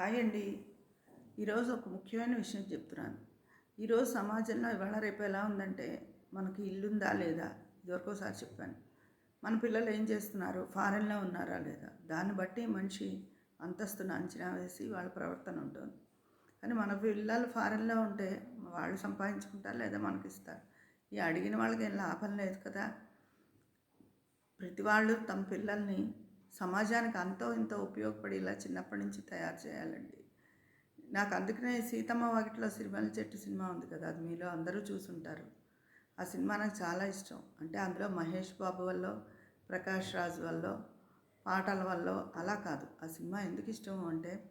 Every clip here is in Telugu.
హాయ్ అండి ఈరోజు ఒక ముఖ్యమైన విషయం చెప్తున్నాను. ఈరోజు సమాజంలో ఇవాళ రేపు ఎలా ఉందంటే మనకి ఇల్లుందా లేదా? ఇదివరకోసారి చెప్పాను. మన పిల్లలు ఏం చేస్తున్నారు? ఫారెన్లో ఉన్నారా లేదా? దాన్ని బట్టి మనిషి అంతస్తును అంచనా వేసి వాళ్ళ ప్రవర్తన ఉంటుంది. కానీ మన పిల్లలు ఫారెన్లో ఉంటే వాళ్ళు సంపాదించుకుంటారు లేదా మనకి ఇస్తారు? ఈ అడిగిన వాళ్ళకి ఏం లాభం లేదు కదా? ప్రతి వాళ్ళు తమ పిల్లల్ని సమాజానికి అంతో ఇంతో ఉపయోగపడేలా చిన్నప్పటి నుంచి తయారు చేయాలండి. నాకు అందుకనే సీతమ్మ వాకిట్లో సిరిమల చెట్టు సినిమా ఉంది కదా అది మీలో అందరూ చూసుంటారు. ఆ సినిమా నాకు చాలా ఇష్టం. అంటే అందులో మహేష్ బాబు వల్ల ప్రకాష్ రాజ్ వల్ల పాటల వల్ల అలా కాదు. ఆ సినిమా ఎందుకు ఇష్టం అంటే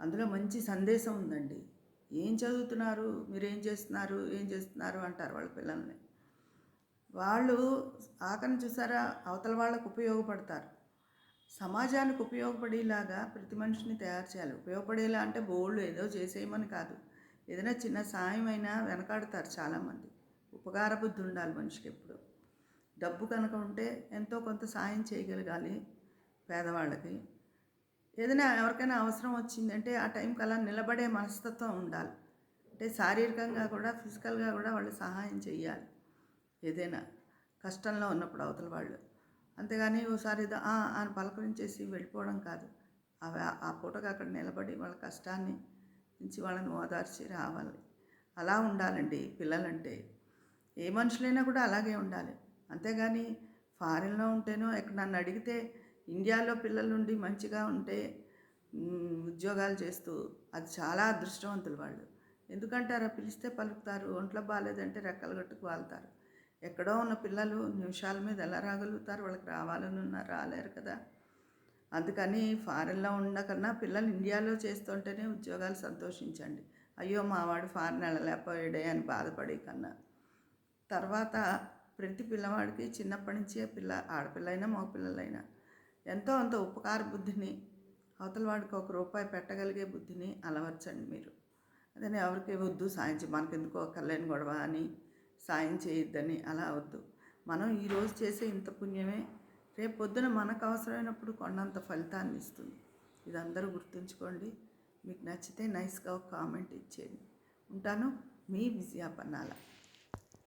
అందులో మంచి సందేశం ఉందండి. ఏం చదువుతున్నారు? మీరు ఏం చేస్తున్నారు? ఏం చేస్తున్నారు? అంటారు వాళ్ళ పిల్లల్ని. వాళ్ళు ఆకని చూసారా? అవతల వాళ్ళకు ఉపయోగపడతారు. సమాజానికి ఉపయోగపడేలాగా ప్రతి మనిషిని తయారు చేయాలి. ఉపయోగపడేలా అంటే బోల్డ్ ఏదో చేసేయమని కాదు. ఏదైనా చిన్న సాయం అయినా వెనకాడతారు చాలామంది. ఉపకార బుద్ధి ఉండాలి మనిషికి ఎప్పుడు. డబ్బు కనుక ఉంటే ఎంతో కొంత సాయం చేయగలగాలి పేదవాళ్ళకి. ఏదైనా ఎవరికైనా అవసరం వచ్చిందంటే ఆ టైంకి అలా నిలబడే మనస్తత్వం ఉండాలి. అంటే శారీరకంగా కూడా ఫిజికల్గా కూడా వాళ్ళు సహాయం చేయాలి ఏదైనా కష్టంలో ఉన్నప్పుడు అవతల వాళ్ళు. అంతేగాని ఓసారి అని పలకరించేసి వెళ్ళిపోవడం కాదు. అవి ఆ పూటకు అక్కడ నిలబడి వాళ్ళ కష్టాన్ని నుంచి వాళ్ళని ఓదార్చి రావాలి. అలా ఉండాలండి పిల్లలంటే. ఏ మనుషులైనా కూడా అలాగే ఉండాలి. అంతేగాని ఫారిన్లో ఉంటేనో ఎక్కడ నన్ను అడిగితే ఇండియాలో పిల్లలు ఉండి మంచిగా ఉంటే ఉద్యోగాలు చేస్తూ అది చాలా అదృష్టవంతులు వాళ్ళు. ఎందుకంటారా పిలిస్తే పలుకుతారు ఒంట్లో బాగాలేదంటే రెక్కలు కట్టుకు వాళ్తారు. ఎక్కడో ఉన్న పిల్లలు నిమిషాల మీద ఎలా రాగలుగుతారు? వాళ్ళకి రావాలని ఉన్నా రాలేరు కదా. అందుకని ఫారెన్లో ఉండకన్నా పిల్లలు ఇండియాలో చేస్తుంటేనే ఉద్యోగాలు సంతోషించండి. అయ్యో మావాడు ఫారెన్ వెళ్ళలేకపోయాడే అని బాధపడే కన్నా. తర్వాత ప్రతి పిల్లవాడికి చిన్నప్పటి నుంచే పిల్ల ఆడపిల్లైనా మగపిల్లలైనా ఎంతో అంత ఉపకార బుద్ధిని అవతల వాడికి ఒక రూపాయి పెట్టగలిగే బుద్ధిని అలవర్చండి మీరు. అదే ఎవరికి వద్దు సాయం మనకెందుకో కళ్యాణ్ గొడవ అని సాయం చేయొద్దని అలా అవద్దు మనం ఈరోజు చేసే ఇంత పుణ్యమే రేపు పొద్దున మనకు అవసరమైనప్పుడు కొండంత ఫలితాన్ని ఇస్తుంది. ఇది అందరూ గుర్తుంచుకోండి. మీకు నచ్చితే నైస్గా ఒక కామెంట్ ఇచ్చేయండి. ఉంటాను మీ విజయాపన్నాల